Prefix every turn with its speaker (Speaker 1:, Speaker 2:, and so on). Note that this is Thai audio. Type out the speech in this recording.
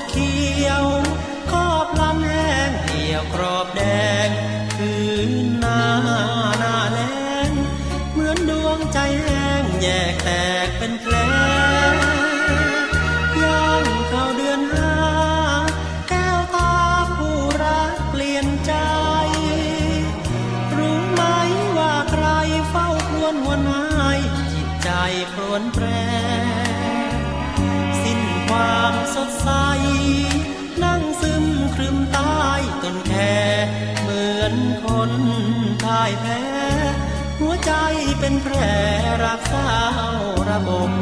Speaker 1: ดเขียวขอบลำแห้งเหี่ยวกรอบแดง คืนหน้าหน้าแล้งเหมือนดวงใจแห้งแยกแตกเป็นแผลย่างเข้าเดือนห้าแก้วตาผู้รักเปลี่ยนใจ รู้ไหมว่าใครเฝ้าครวญหัวนายจิตใจครวนแปร คนพ่ายแพ้ หัวใจเป็นแผลรักษาระบม